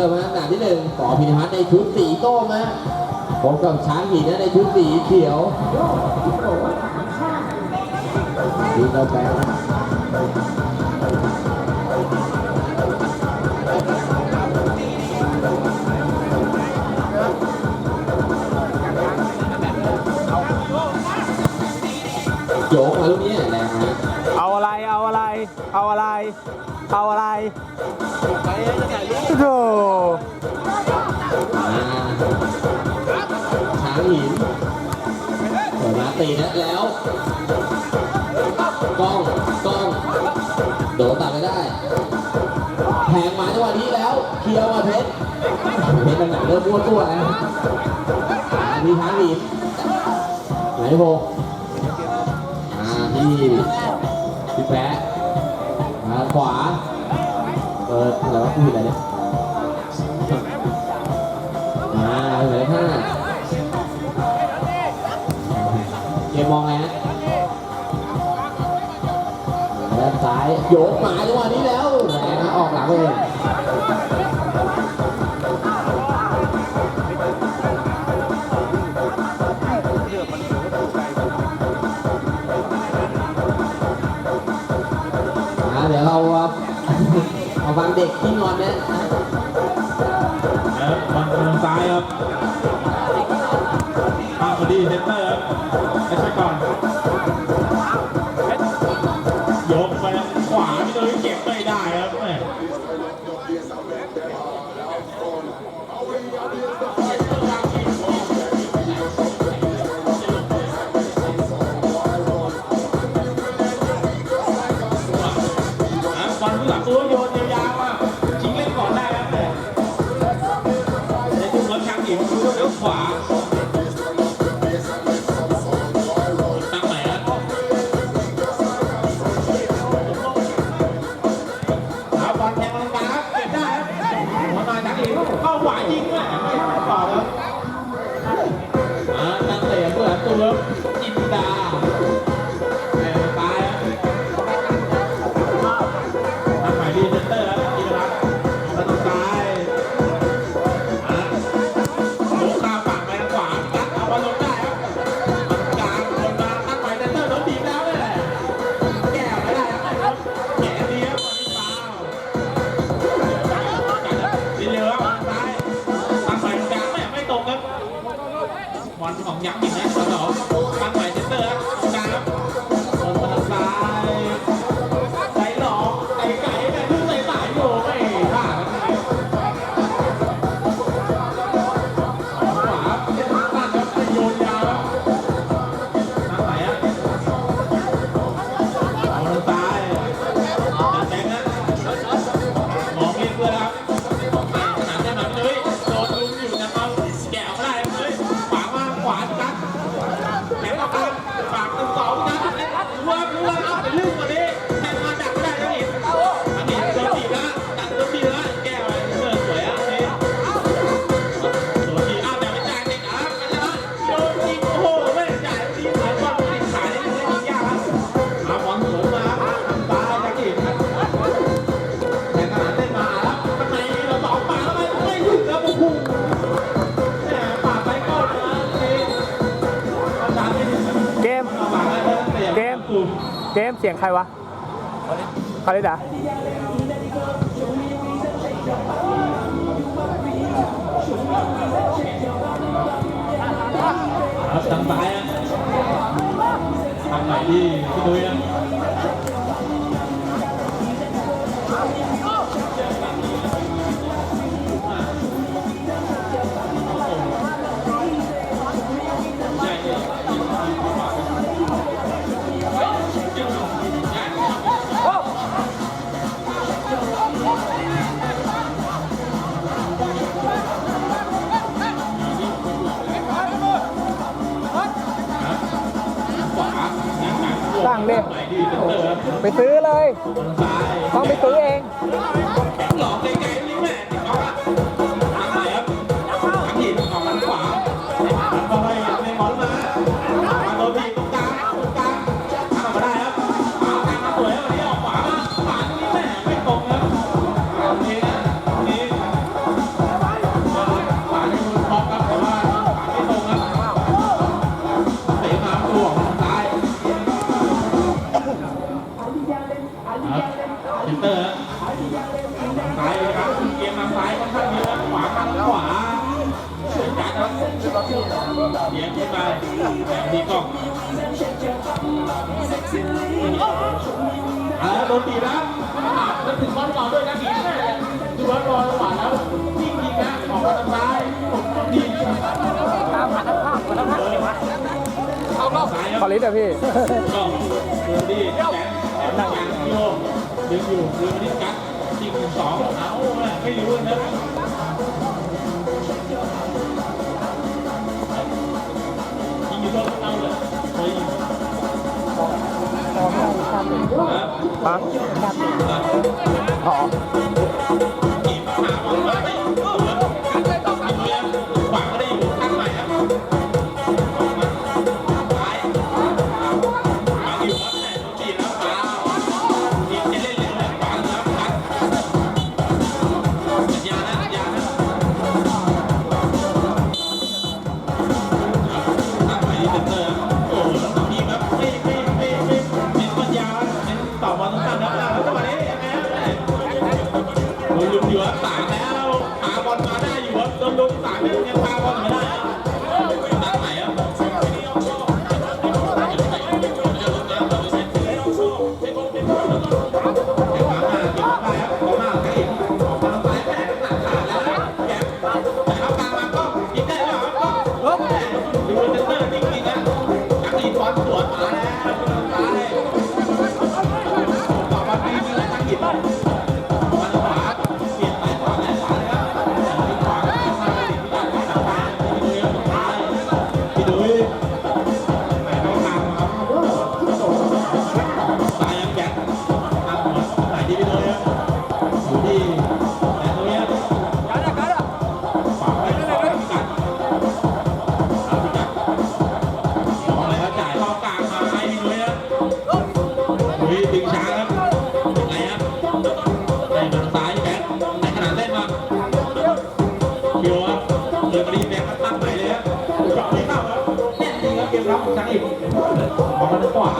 เริ่มาตั้แต่ที่หนึ่งต่อพินิพัฒน์ในชุดสีโต้มนะพบกับช้างหินนะในชุดสีเขียวดีเราไปโยกมาลูกนี้แรงนะเอาอะไร เอาอะไร เอาอะไร เอาอะไร โธ่ช้างหินเปิดมาตีนะแล้วกองกองโดนตัดไม่ได้แหงมาจังหวะนี้แล้วเคียร์มาเพชเพชรมันเริ่มม้วตัวนะมีช้างหินหนโบอ่าพี่พี่แป๊ อะไรวะพูดอะไรเนี่ยมาเหลือห้าเกมมองไงฮะด้าซ้ายโยกหมาจังหวะนี้แล้วแหมออกหลังเลยเดี๋ยวเรา ระวังเด็กที่นอนนะแล้วบอลทางซ้ายครับตามมาดีเซนเตอร์ครับไอ้ชักก่อน เกมเสียงใครวะคาริสอะทางตายนะทางไหนที่พี่ดุ้ยนะ เนี่ไปซื้อเลย ต้องไปซื้อเอง ซ้เลยครับเกมมาซ้ายค่อนข้างยอะขวาข้างขวาช่วยกันครับเบียดขึ้นมาแบบนี้ก็อ่โดนตีแล้แล้วถึงบอลก่อนด้วยนะบีดูบอลรอจังหวะแล้วยิงยิงนะออกมาทางซ้ายดีตามหานักภาพก่อนนักภาพเอารอบขอลิสอะพี่ก็ดีแขนแขนที่โลดอยู่ดึงนิดกัด สองเอาไม่รู้นะยิงอยู่ตรงเราเลยครับครับอ๋อ วา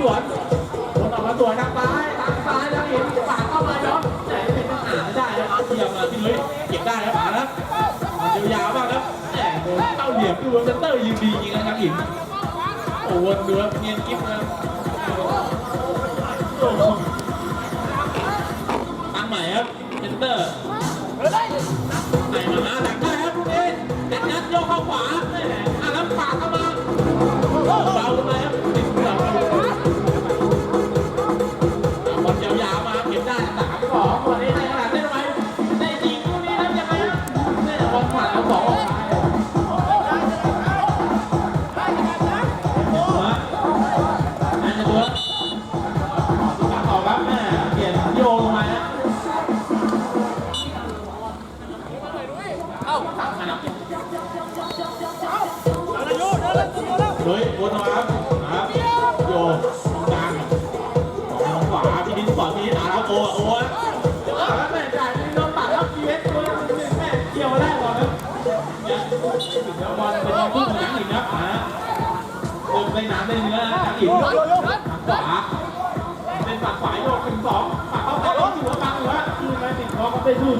สวนสวนออกมาสวนทางซ้ายทางซ้ายแล้วเห็นฝากเข้ามาเนาะแต่เป็นต้องหาได้แล้วเทียมมาที่เลยเก็บได้แล้วผ่านแล้วยาวมากครับแต่โดนเต้าเหลี่ยมดูเซนเตอร์ยิงดีจริงนะครับอินโอ้วนดูเงียนกิ๊บนะตั้งใหม่ครับเซนเตอร์ไปม่มาหลังได้ครับพวกนี้นเด็ดนัดโยกเข้าขวาอะแล้วปากเข้ามาเบาไปครับ โยโยโยขวาเป็นสองฝั่เข้าไปโยกหัวกลางหัวคืนไปติดคอก็ไปคื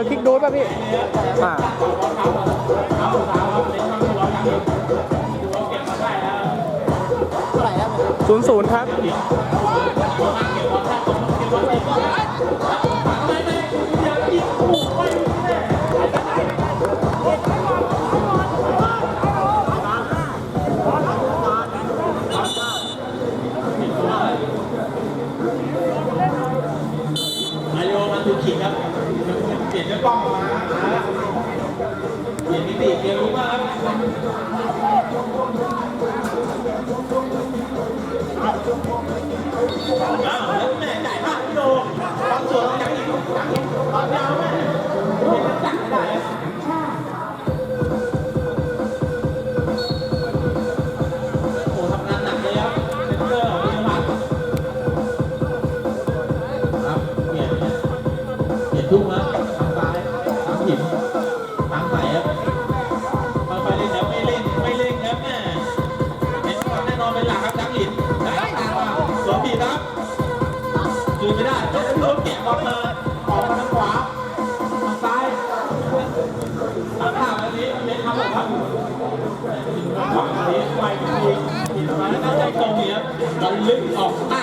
อคิกดูดป่ะพี่อ่าศูนย์ศูนย์ครับ ผิดทางไหนครับไปเล่นแนะไม่เล่นไม่เล่นแรับแม่เห็นก่อนแน่นอนเป็นหลักครับจังหินได้ตามมาสวนผิดครับคืนไม่ได้ต้องโดนแกะบอลมาออกมาทางขวาทางซ้ายทางหน้าแบบนี้เล่นครับผครับขวาแบนี้ไปจริงมาแล้วก็ใจตรงเนี่ยบอลลึกออกหน้า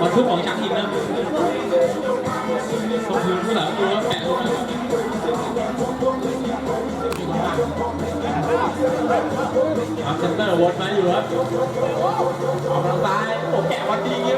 บอลทุกของช้างหินนะขอบคุนผู้หลังดูว่าแปะลงมา ทำเซนเตอร์วนมาอยู่ครับออกทางซ้ายโอ้แกะวันดีเงี้ย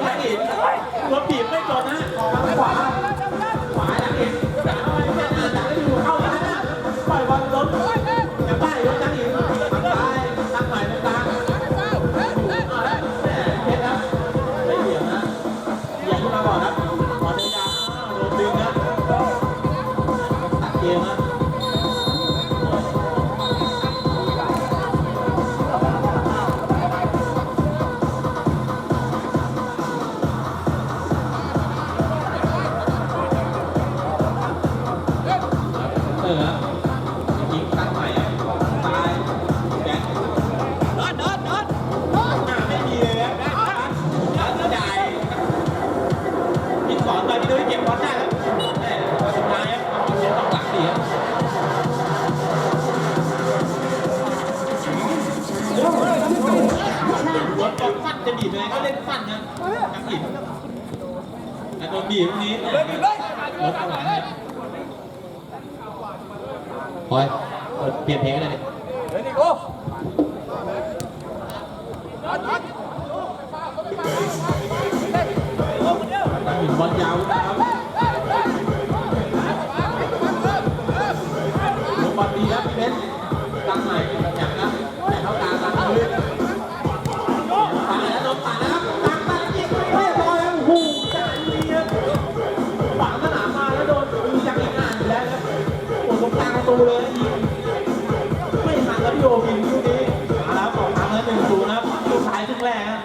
ูเลย ไม่ทันครับพี่โอยิงลูกนี้มาแล้วของทางแล้วหนึ่งนะครับลูกสายครึ่งแรกรั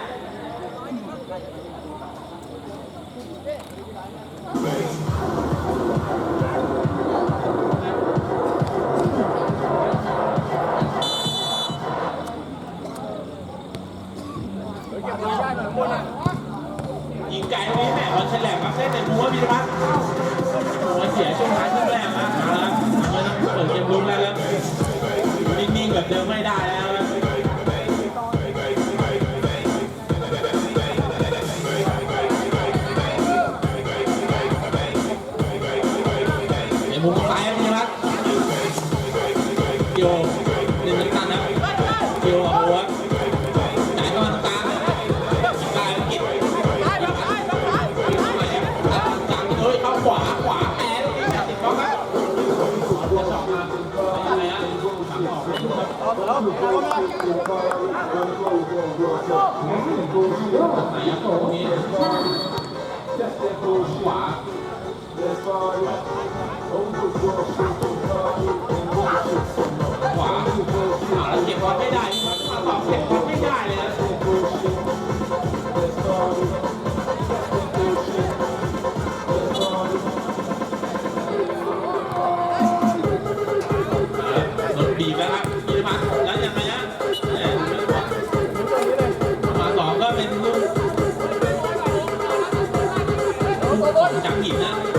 ยิงไกลไม่แม่บอลแฉลบครับเส้นแต่หัวมีรักหัวเสียช่วงท้ายครึ่งแรกนะ That's that bullshit. That's all right. Overworld. 讲品呢